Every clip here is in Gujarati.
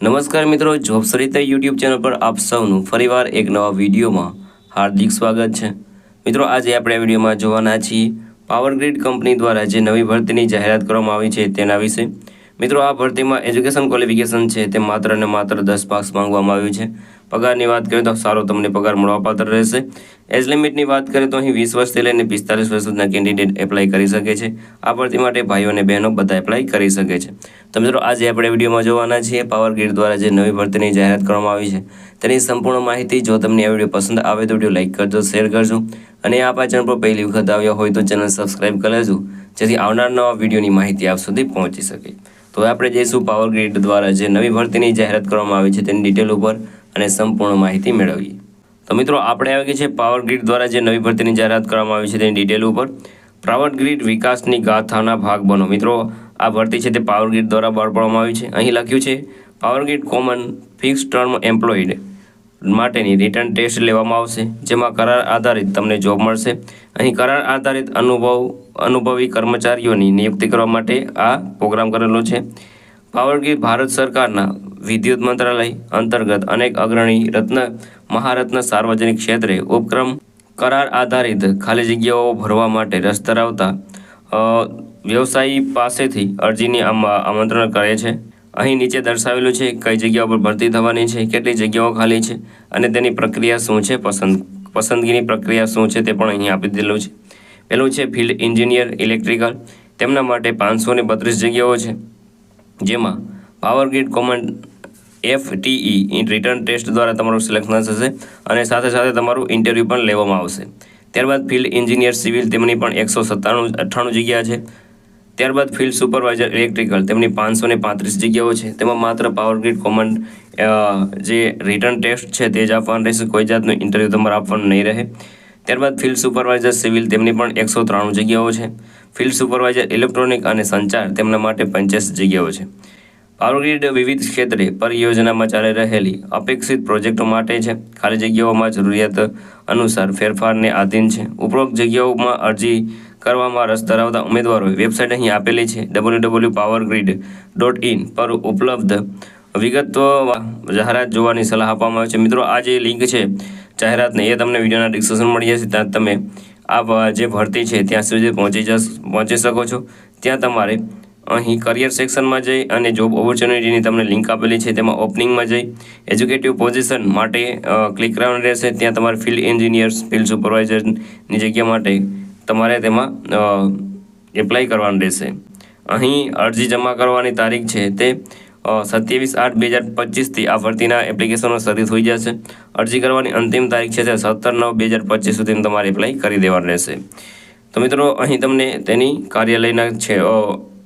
નમસ્કાર મિત્રો જોબ સરિતા યુટ્યુબ ચેનલ પર આપ સૌનું ફરીવાર એક નવા વિડીયોમાં હાર્દિક સ્વાગત છે. મિત્રો, આજે આપણે આ વિડીયોમાં જોવાના છીએ પાવર ગ્રીડ કંપની દ્વારા જે નવી ભરતીની જાહેરાત કરવામાં આવી છે તેના વિશે. મિત્રો, આ ભરતીમાં એજ્યુકેશન ક્વોલિફિકેશન છે તે માત્ર ને માત્ર દસ પાસ માંગવામાં આવ્યું છે. પગારની વાત કરીએ તો સારો તમને પગાર મળવાપાત્ર રહેશે. એજ લિમિટની વાત કરીએ તો અહીં વીસ વર્ષથી લઈને પિસ્તાલીસ વર્ષ સુધીના કેન્ડિડેટ એપ્લાય કરી શકે છે. આ ભરતી માટે ભાઈઓ અને બહેનો બધા એપ્લાય કરી શકે છે. તો મિત્રો, આજે આપણે વિડીયોમાં જોવાના છીએ પાવર ગ્રીડ દ્વારા જે નવી ભરતીની જાહેરાત કરવામાં આવી છે. તેની સંપૂર્ણ માહિતી જો તમને આ વીડિયો પસંદ આવે તો વીડિયો લાઇક કરજો, શેર કરજો. અને આ ચેનલ પર પહેલી વખત આવ્યા હોય તો ચેનલ સબસ્ક્રાઇબ કરી જેથી આવનાર નવા વિડીયોની માહિતી આપ સુધી પહોંચી શકે. તો આપણે જઈશું પાવર ગ્રીડ દ્વારા જે નવી ભરતીની જાહેરાત કરવામાં આવી છે તેની ડિટેલ ઉપર. અને સંપૂર્ણ માહિતી મેળવીએ. તો મિત્રો, આપણે આવી છે પાવર ગ્રીડ દ્વારા જે નવી ભરતીની જાહેરાત કરવામાં આવી છે તેની ડિટેલ ઉપર. પાવર ગ્રીડ વિકાસની ગાથાના ભાગ બનો. મિત્રો, આ ભરતી છે તે પાવર ગ્રીડ દ્વારા બહાર પાડવામાં આવી છે. અહીં લખ્યું છે power grid common fix term employed માટેની રિટર્ન ટેસ્ટ લેવામાં આવશે, જેમાં કરાર આધારિત તમને જોબ મળશે. અહીં કરાર આધારિત અનુભવ, અનુભવી કર્મચારીઓની નિયુક્તિ કરવા માટે આ પ્રોગ્રામ કરેલો છે. પાવર ગ્રીડ ભારત સરકારના વિદ્યુત મંત્રાલય અંતર્ગત અનેક અગ્રણી રત્ન, મહારત્ન સાર્વજનિક ક્ષેત્રે ઉપક્રમ કરાર આધારિત ખાલી જગ્યાઓ ભરવા માટે રસ ધરાવતા વ્યવસાયી પાસેથી અરજીની આમ- આમંત્રણ કરે છે. અહીં નીચે દર્શાવેલું છે કઈ જગ્યાઓ પર ભરતી થવાની છે, કેટલી જગ્યાઓ ખાલી છે અને તેની પ્રક્રિયા શું છે, પસંદ, પસંદગીની પ્રક્રિયા શું છે તે પણ અહીં આપી દીધેલું છે. પહેલું છે ફિલ્ડ એન્જિનિયર ઇલેક્ટ્રિકલ, તેમના માટે પાંચસો ને બત્રીસ જગ્યાઓ છે, જેમાં power grid common FTE written test દ્વારા તમારું સિલેક્શન થશે અને સાથે સાથે તમારું ઇન્ટરવ્યૂ પણ લેવામાં આવશે. ત્યારબાદ ફિલ્ડ એન્જિનિયર સિવિલ તેમની પણ એકસો સત્તાણું, અઠ્ઠાણું જગ્યા છે. ત્યારબાદ ફિલ્ડ સુપરવાઇઝર ઇલેક્ટ્રિકલ તેમની પાંચસો ને પાંત્રીસ જગ્યાઓ છે. તેમાં માત્ર પાવર ગ્રીડ કોમન જે રિટર્ન ટેસ્ટ છે તે જ આપવાનું રહેશે. કોઈ જાતનું ઇન્ટરવ્યૂ તમારે આપવાનું નહીં રહે. ત્યારબાદ ફિલ્ડ સુપરવાઇઝર સિવિલ તેમની પણ એકસો ત્રાણું જગ્યાઓ છે. ફિલ્ડ સુપરવાઇઝર ઇલેક્ટ્રોનિક અને સંચાર તેમના માટે પંચ્યાસી જગ્યાઓ છે. પાવરગ્રીડ વિવિધ ક્ષેત્રે પરિયોજનામાં ચાલી રહેલી અપેક્ષિત પ્રોજેક્ટો માટે છે. ખાલી જગ્યાઓમાં જરૂરિયાત અનુસાર ફેરફારને આધીન છે. ઉપરોક્ત જગ્યાઓમાં અરજી કરવામાં રસ ધરાવતા ઉમેદવારોએ વેબસાઇટ અહીં આપેલી છે. W W power grid dot in પર ઉપલબ્ધ વિગતો જાહેરાત જોવાની સલાહ આપવામાં આવે છે. મિત્રો, આ જે લિંક છે, જાહેરાતને એ તમને વિડીયોના ડિસ્કશન મળી જશે. ત્યાં તમે આ જે ભરતી છે, ત્યાં સુધી પહોંચી જશ, પહોંચી શકો છો. ત્યાં તમારે અહીં કરિયર સેક્શનમાં જઈ અને જોબ ઓપોર્ચ્યુનિટીની તમને લિંક આપેલી છે, તેમાં ઓપનિંગમાં જઈ. એજ્યુકેટિવ પોઝિશન માટે ક્લિક કરવાનું રહેશે. ત્યાં તમારે ફિલ્ડ એન્જિનિયર્સ ફિલ્ડ સુપરવાઇઝરની જગ્યા માટે તમારે તેમાં એપ્લાય કરવાનું રહેશે. અહીં અરજી જમા કરવાની તારીખ છે તે સત્યાવીસ આઠ બે હજાર પચીસથી આ ભરતીના એપ્લિકેશનો શરૂ થઈ જશે અરજી કરવાની અંતિમ તારીખ છે તે સત્તર નવ બે હજાર પચીસ સુધીમાં તમારે એપ્લાય કરી દેવાનું રહેશે. તો મિત્રો, અહીં તમને તેની કાર્યાલયના છે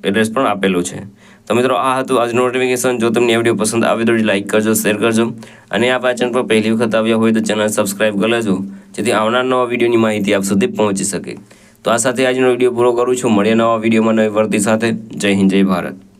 એડ્રેસ પણ આપેલું છે. તો મિત્રો, આ હતું આજનું નોટિફિકેશન જો તમને આ વીડિયો પસંદ આવે તો લાઈક કરજો શેર કરજો. અને આ ચેનલ પર પહેલી વખત આવ્યા હોય તો ચેનલ સબસ્ક્રાઈબ કરી લેજો, જેથી આવનાર નવા વિડીયોની માહિતી આપ સુધી પહોંચી શકે. તો આ સાથે આજનો વીડિયો પૂરો કરું છું. મળીએ નવા વિડીયોમાં નવી વર્તી સાથે. જય હિન્દ, જય ભારત.